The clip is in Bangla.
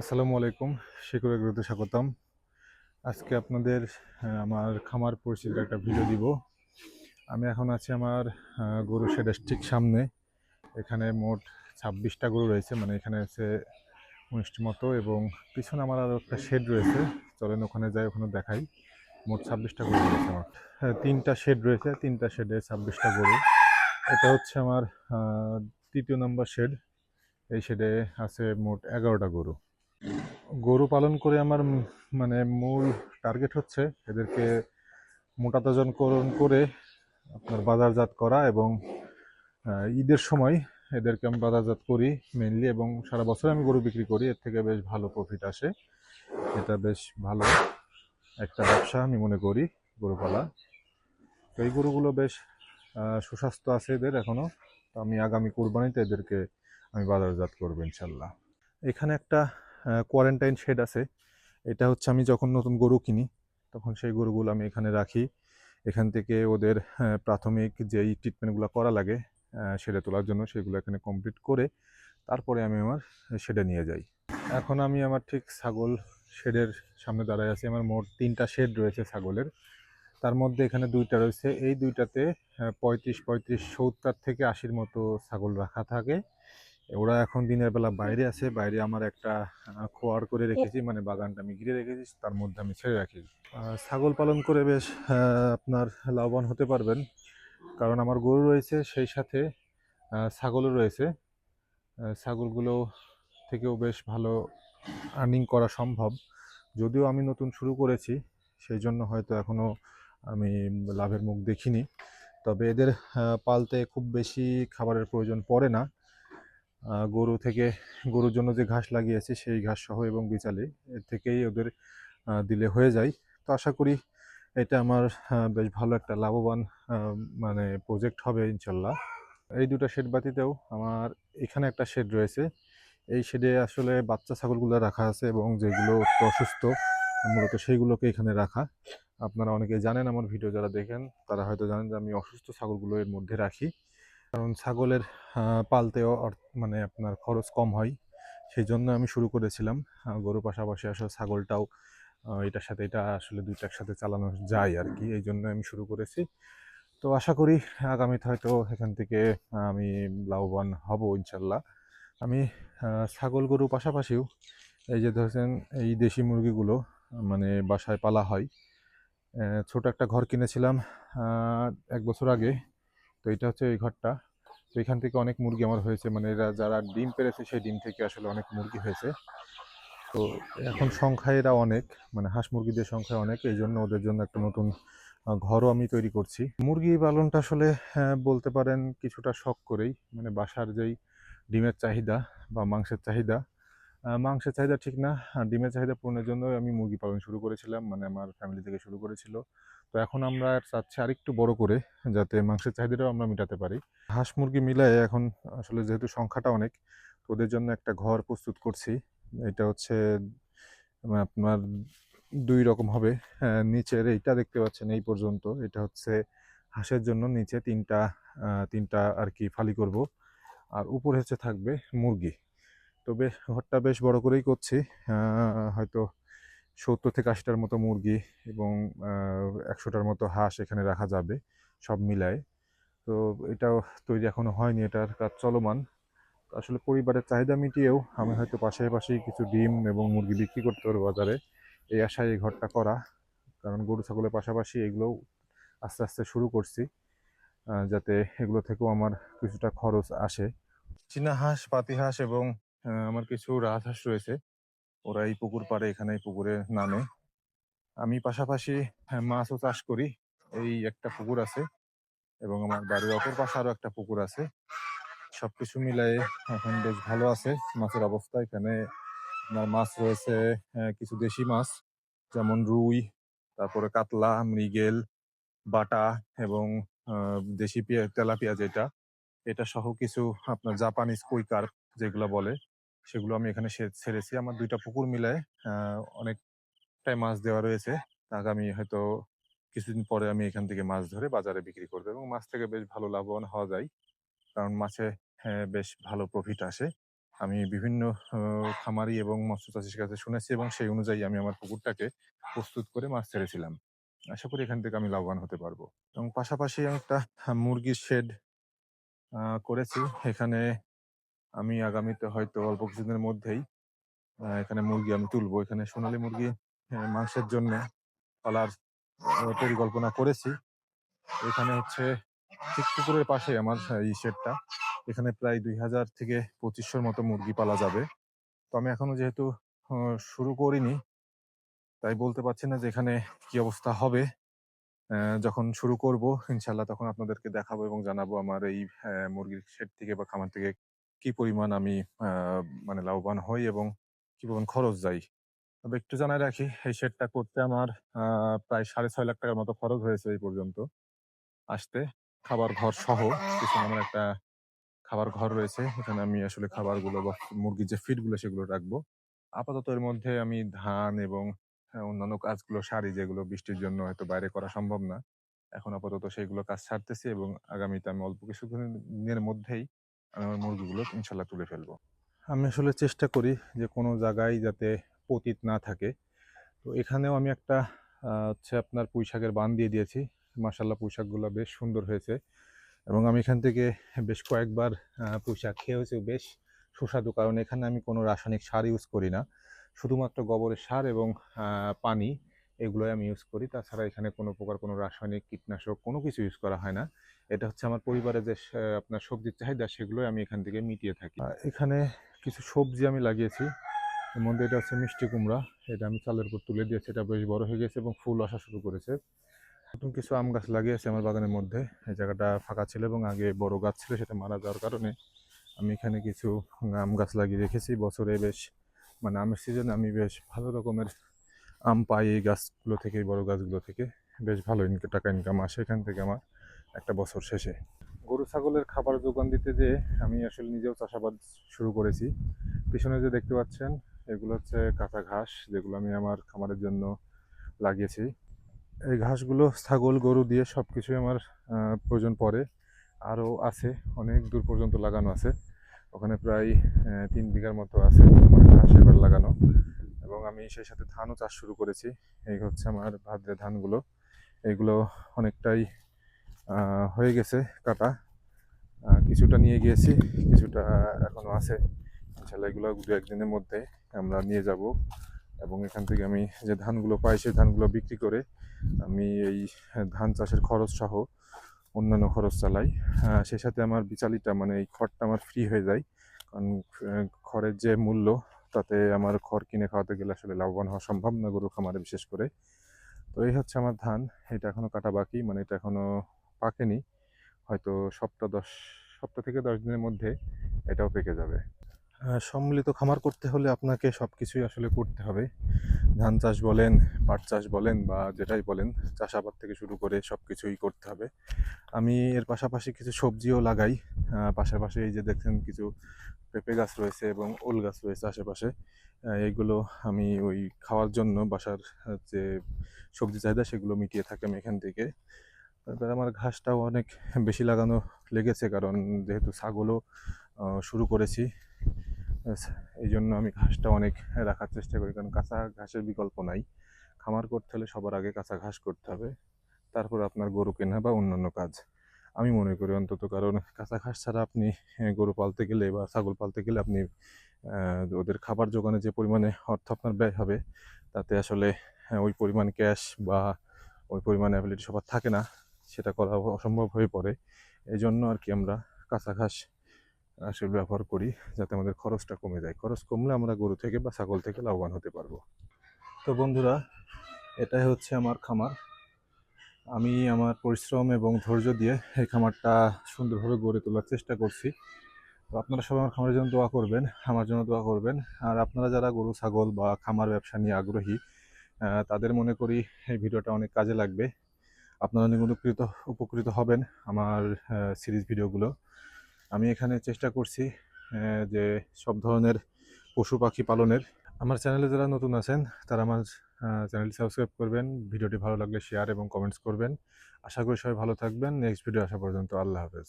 আসসালামু আলাইকুম শিকুর এগ্রোতে স্বাগতম। আজকে আপনাদের আমার খামার পরিচিতির একটা ভিডিও দিব। আমি এখন আছি আমার গরু শেডের ঠিক সামনে। এখানে মোট ছাব্বিশটা গরু রয়েছে মানে এখানে আছে উনিশটি মতো এবং পিছনে আমার আরও একটা শেড রয়েছে। চলেন ওখানে যাই ওখানে দেখাই। মোট ছাব্বিশটা গরু রয়েছে আমার। হ্যাঁ, তিনটা শেড রয়েছে তিনটা শেডে ছাব্বিশটা গরু। এটা হচ্ছে আমার তৃতীয় নম্বর শেড। এই শেডে আছে মোট এগারোটা গরু। গরু পালন করে আমার মানে মূল টার্গেট হচ্ছে এদেরকে মোটা তাজনকরণ করে আপনার বাজারজাত করা এবং ঈদের সময় এদেরকে আমি বাজারজাত করি মেনলি এবং সারা বছর আমি গরু বিক্রি করি। এর থেকে বেশ ভালো প্রফিট আসে। এটা বেশ ভালো একটা ব্যবসা আমি মনে করি গরু পালা তো এই গরুগুলো বেশ সুস্বাস্থ্য আছে এদের এখনও তো আমি আগামী কোরবানিতে এদেরকে আমি বাজারজাত করব ইনশাল্লাহ। এখানে একটা কোয়ারেন্টাইন শেড আছে। এটা হচ্ছে আমি যখন নতুন গরু কিনি, তখন সেই গরুগুলো আমি এখানে রাখি। এখান থেকে ওদের প্রাথমিক যেই ট্রিটমেন্টগুলো করা লাগে শেডে তোলার জন্য সেগুলো এখানে কমপ্লিট করে তারপরে আমি আমার শেডে নিয়ে যাই। এখন আমি আমার ঠিক ছাগল শেডের সামনে দাঁড়ায় আছি। আমার মোট তিনটা শেড রয়েছে ছাগলের। তার মধ্যে এখানে দুইটা রয়েছে। এই দুইটাতে পঁয়ত্রিশ পঁয়ত্রিশ, সত্তর থেকে আশির মতো ছাগল রাখা থাকে। ওরা এখন দিনের বেলা বাইরে আছে বাইরে আমার একটা খোয়ার করে রেখেছি মানে বাগানটা আমি ঘিরে রেখেছি তার মধ্যে আমি ছেড়ে রাখি। ছাগল পালন করে বেশ আপনার লাভবান হতে পারবেন কারণ আমার গরু রয়েছে সেই সাথে ছাগলও রয়েছে। ছাগলগুলো থেকেও বেশ ভালো আর্নিং করা সম্ভব। যদিও আমি নতুন শুরু করেছি সেই জন্য হয়তো এখনও আমি লাভের মুখ দেখিনি। তবে এদের পালতে খুব বেশি খাবারের প্রয়োজন পড়ে না। গরু থেকে, গরুর জন্য যে ঘাস লাগিয়েছি সেই ঘাস সহ এবং বিচালি এর থেকেই ওদের দিলে হয়ে যায়। তো আশা করি এটা আমার বেশ ভালো একটা লাভবান মানে প্রজেক্ট হবে ইনশাল্লাহ। এই দুটো শেড বাতিতেও আমার এখানে একটা শেড রয়েছে। এই শেডে আসলে বাচ্চা ছাগলগুলো রাখা আছে এবং যেগুলো অসুস্থ, মূলত সেইগুলোকে এখানে রাখা। আপনারা অনেকে জানেন আমার ভিডিও যারা দেখেন, তারা হয়তো জানেন যে আমি অসুস্থ ছাগলগুলো এর মধ্যে রাখি। কারণ ছাগলের পালতেও মানে আপনার খরচ কম হয়। সেই জন্য আমি শুরু করেছিলাম। গরুর পাশাপাশি আসলে ছাগলটাও এটার সাথে এটা আসলে দুইটা একসাথে চালানো যায় আর কি এই জন্য আমি শুরু করেছি। তো আশা করি আগামীতে হয়তো এখান থেকে আমি লাভবান হব ইনশাল্লাহ। আমি ছাগল গরু পাশাপাশিও এই যে ধরেছেন এই দেশি মুরগিগুলো মানে বাসায় পালা হয়। ছোট একটা ঘর কিনেছিলাম এক বছর আগে। তো এটা হচ্ছে এই ঘরটা। তো এখান থেকে অনেক মুরগি আমার হয়েছে মানে এরা যারা ডিম পেরেছে সেই ডিম থেকে আসলে অনেক মুরগি হয়েছে। তো এখন সংখ্যায় এরা অনেক মানে হাঁস মুরগিদের সংখ্যা অনেক এই জন্য ওদের জন্য একটা নতুন ঘরও আমি তৈরি করছি। মুরগি পালনটা আসলে আহ, বলতে পারেন কিছুটা শখ করেই মানে বাসার যেই ডিমের চাহিদা বা মাংসের চাহিদা মাংসের চাহিদা ঠিক না ডিমের চাহিদা পূরণের জন্য আমি মুরগি পালন শুরু করেছিলাম মানে আমার ফ্যামিলি থেকে শুরু করেছিল। তো এখন আমরা চাচ্ছি আরেকটু বড় করে যাতে মাংসের চাহিদাটাও আমরা মেটাতে পারি। হাঁস মুরগি মিলায়ে এখন আসলে যেহেতু সংখ্যাটা অনেক তো ওদের জন্য একটা ঘর প্রস্তুত করছি। এটা হচ্ছে আপনার দুই রকম হবে। আহ, নিচের এইটা দেখতে পাচ্ছেন এই পর্যন্ত। এটা হচ্ছে হাঁসের জন্য নিচে তিনটা তিনটা আর কি ফালি করব। আর উপরে হচ্ছে থাকবে মুরগি। তবে ঘরটা বেশ বড় করেই করছি। হয়তো সত্তর থেকে আশিটার মতো মুরগি এবং একশোটার মতো হাঁস এখানে রাখা যাবে, সব মিলায়। তো এটাও তৈরি এখনও হয়নি, এটার কাজ চলমান। আসলে পরিবারের চাহিদা মিটিয়েও আমি হয়তো পাশাপাশি কিছু ডিম এবং মুরগি বিক্রি করতে পারব বাজারে। এই আশায় এই ঘরটা করা, কারণ গরু ছাগলের পাশাপাশি এগুলোও আস্তে আস্তে শুরু করছি যাতে এগুলো থেকেও আমার কিছুটা খরচ আসে। চীনা হাঁস, পাতি হাঁস এবং আমার কিছু রাজহাঁস রয়েছে। ওরা এই পুকুর পাড়ে এখানে পুকুরে নামে। আমি পাশাপাশি হ্যাঁ, মাছও চাষ করি। এই একটা পুকুর আছে এবং আমার বাড়ির অপর পাশে আরও একটা পুকুর আছে। সবকিছু মিলাই এখন বেশ ভালো আছে। মাছের অবস্থা এখানে। আপনার মাছ রয়েছে আহ, কিছু দেশি মাছ যেমন রুই তারপরে কাতলা মৃগেল বাটা এবং দেশি পিয়া তেলাপিয়া যেটা। এটা সহ কিছু আপনার জাপানিজ কুইকার যেগুলো বলে। সেগুলো আমি এখানে ছেড়েছি। আমার দুইটা পুকুর মিলায় অনেকটাই মাছ দেওয়া রয়েছে। আগামী হয়তো কিছুদিন পরে আমি এখান থেকে মাছ ধরে বাজারে বিক্রি করব এবং মাছ থেকে বেশ ভালো লাভবান হওয়া যায়। কারণ মাছে হ্যাঁ, বেশ ভালো প্রফিট আসে। আমি বিভিন্ন খামারি এবং মৎস্য চাষির কাছে শুনেছি এবং সেই অনুযায়ী আমি আমার পুকুরটাকে প্রস্তুত করে মাছ ছেড়েছিলাম। আশা করি এখান থেকে আমি লাভবান হতে পারব। এবং পাশাপাশি একটা মুরগির শেড করেছি। এখানে আমি আগামীতে হয়তো অল্প কিছুদিনের মধ্যেই এখানে মুরগি আমি তুলবো। এখানে সোনালী মুরগি মাংসের জন্য পালার পরিকল্পনা করেছি। এখানে হচ্ছে ঠিক পুকুরের পাশে আমার এই শেডটা এখানে প্রায় দুই হাজার থেকে পঁচিশশোর মতো মুরগি পালা যাবে। তো আমি এখনও যেহেতু শুরু করিনি, তাই বলতে পারছি না যে এখানে কি অবস্থা হবে। যখন শুরু করব ইনশাল্লাহ তখন আপনাদেরকে দেখাবো এবং জানাব আমার এই মুরগির শেড থেকে বা খামার থেকে কি পরিমাণ আমি মানে লাভবান হই এবং কি পরিমাণ খরচ যায় তবে একটু জানাই রাখি, এই শেডটা করতে আমার প্রায় সাড়ে ছয় লাখ টাকার মতো খরচ হয়েছে এই পর্যন্ত। আসতে খাবার ঘর সহ পিছনে আমার একটা খাবার ঘর রয়েছে, এখানে আমি আসলে খাবারগুলো বা মুরগির যে ফিডগুলো সেগুলো রাখব। আপাতত এর মধ্যে আমি ধান এবং অন্যান্য কাজগুলো সারি, যেগুলো বৃষ্টির জন্য হয়তো বাইরে করা সম্ভব না। এখন আপাতত সেইগুলো কাজ ছাড়তেছি এবং আগামীতে আমি অল্প কিছু দিনের মধ্যেই মুরগিগুলো ইনশাল্লাহ তুলে ফেলব। আমি আসলে চেষ্টা করি যে কোনো জায়গায় যাতে পতিত না থাকে। তো এখানেও আমি একটা হচ্ছে আপনার পুঁই শাকের বান দিয়ে দিয়েছি। মাসাল্লাহ পুঁই শাকগুলো বেশ সুন্দর হয়েছে। এবং আমি এখান থেকে বেশ কয়েকবার আহ, পুঁই শাক খেয়েছি। বেশ সুস্বাদু। কারণ এখানে আমি কোনো রাসায়নিক সার ইউজ করি না। শুধুমাত্র গোবরের সার এবং পানি এগুলোই আমি ইউজ করি। তাছাড়া এখানে কোনো প্রকার কোনো রাসায়নিক কীটনাশক কোনো কিছু ইউজ করা হয় না। এটা হচ্ছে আমার পরিবারে যে আপনার সবজির চাহিদা সেগুলোই আমি এখান থেকে মিটিয়ে থাকি। এখানে কিছু সবজি আমি লাগিয়েছি। এর মধ্যে এটা হচ্ছে মিষ্টি কুমড়া। এটা আমি চালের উপর তুলে দিয়েছি। এটা বেশ বড় হয়ে গেছে এবং ফুল আসা শুরু করেছে। নতুন কিছু আম গাছ লাগিয়েছি আমার বাগানের মধ্যে। এই জায়গাটা ফাঁকা ছিল এবং আগে বড় গাছ ছিল, সেটা মারা যাওয়ার কারণে আমি এখানে কিছু আম গাছ লাগিয়ে রেখেছি। বছরে বেশ মানে আমের সিজনে আমি বেশ ভালো রকমের আম পাই এই গাছগুলো থেকে বড় গাছগুলো থেকে। বেশ ভালো টাকা ইনকাম আসে এখান থেকে আমার। একটা বছর শেষে। গরু ছাগলের খাবার যোগান দিতে যে আমি আসলে নিজেও চাষাবাদ শুরু করেছি। পিছনে যে দেখতে পাচ্ছেন, এগুলো হচ্ছে কাঁচা ঘাস, যেগুলো আমি আমার খামারের জন্য লাগিয়েছি। এই ঘাসগুলো ছাগল, গরু দিয়ে সব কিছুই আমার প্রয়োজন পড়ে। আরও আছে, অনেক দূর পর্যন্ত লাগানো আছে। ওখানে প্রায় তিন বিঘার মতো আছে ঘাস এবার লাগানো। এবং আমি সেই সাথে ধানও চাষ শুরু করেছি। এই হচ্ছে আমার ভাদ্রে ধানগুলো। এইগুলো অনেকটাই হয়ে গেছে কাটা। কিছুটা নিয়ে গিয়েছি, কিছুটা এখনও আছে। ইনশাল্লাহ এগুলো দু একদিনের মধ্যে আমরা নিয়ে যাব এবং এখান থেকে আমি যে ধানগুলো পাই, সেই ধানগুলো বিক্রি করে আমি এই ধান চাষের খরচ সহ অন্যান্য খরচ চালাই। সেই সাথে আমার বিচালিটা মানে এই খড়টা আমার ফ্রি হয়ে যায়। কারণ খড়ের যে মূল্য, তাতে আমার খড় কিনে খাওয়াতে গেলে আসলে লাভবান হওয়া সম্ভব না গরু খামারে বিশেষ করে। তো এই হচ্ছে আমার ধান, এটা এখনও কাটা বাকি মানে এটা এখনও পাকেনি, হয়তো সপ্তাহ দশ, সপ্তাহ থেকে দশ দিনের মধ্যে এটাও পেকে যাবে। সম্মিলিত খামার করতে হলে আপনাকে সব কিছুই আসলে করতে হবে। ধান চাষ বলেন, পাট চাষ বলেন বা যেটাই বলেন, চাষাবাদ থেকে শুরু করে সব কিছুই করতে হবে। আমি এর পাশাপাশি কিছু সবজিও লাগাই। পাশাপাশি এই যে দেখছেন কিছু পেঁপে গাছ রয়েছে এবং ওল গাছ রয়েছে আশেপাশে। এইগুলো আমি ওই খাওয়ার জন্য বাসার যে সবজি চাহিদা সেগুলো মিটিয়ে থাকি আমি এখান থেকে। তারপরে আমার ঘাসটাও অনেক বেশি লাগানো লেগেছে, কারণ যেহেতু ছাগলও শুরু করেছি এই জন্য আমি ঘাসটা অনেক রাখার চেষ্টা করি, কারণ কাঁচা ঘাসের বিকল্প নাই। খামার করতে হলে সবার আগে কাঁচা ঘাস করতে হবে, তারপর আপনার গরু কেনা বা অন্যান্য কাজ। আমি মনে করি অন্তত, কারণ কাঁচা ঘাস ছাড়া আপনি গরু পালতে গেলে বা ছাগল পালতে গেলে আপনি ওদের খাবার জোগানে যে পরিমাণে অর্থ আপনার ব্যয় হবে, তাতে আসলে ওই পরিমাণ ক্যাশ বা ওই পরিমাণ অ্যাবিলিটি সবার থাকে না। সেটা করা অসম্ভব হয়ে পড়ে। এই জন্য আর কি আমরা কাঁচা ঘাস আসলে ব্যবহার করি যাতে আমাদের খরচটা কমে যায়। খরচ কমলে আমরা গরু থেকে বা ছাগল থেকে লাভবান হতে পারব। তো বন্ধুরা, এটাই হচ্ছে আমার খামার। আমি আমার পরিশ্রম এবং ধৈর্য দিয়ে এই খামারটা সুন্দরভাবে গড়ে তোলার চেষ্টা করছি। তো আপনারা সবাই আমার খামারের জন্য দোয়া করবেন, আমার জন্য দোয়া করবেন। আর আপনারা যারা গরু, ছাগল বা খামার ব্যবসা নিয়ে আগ্রহী তাদের মনে করি এই ভিডিওটা অনেক কাজে লাগবে। আপনারা অনেক উপকৃত উপকৃত হবেন আমার সিরিজ ভিডিওগুলো। আমি এখানে চেষ্টা করছি যে সব ধরনের পশু পাখি পালনের। আমার চ্যানেলে যারা নতুন আছেন, তারা আমার চ্যানেলটি সাবস্ক্রাইব করবেন, ভিডিওটি ভালো লাগলে শেয়ার এবং কমেন্টস করবেন। আশা করি সবাই ভালো থাকবেন। নেক্সট ভিডিও আসা পর্যন্ত আল্লাহ হাফেজ।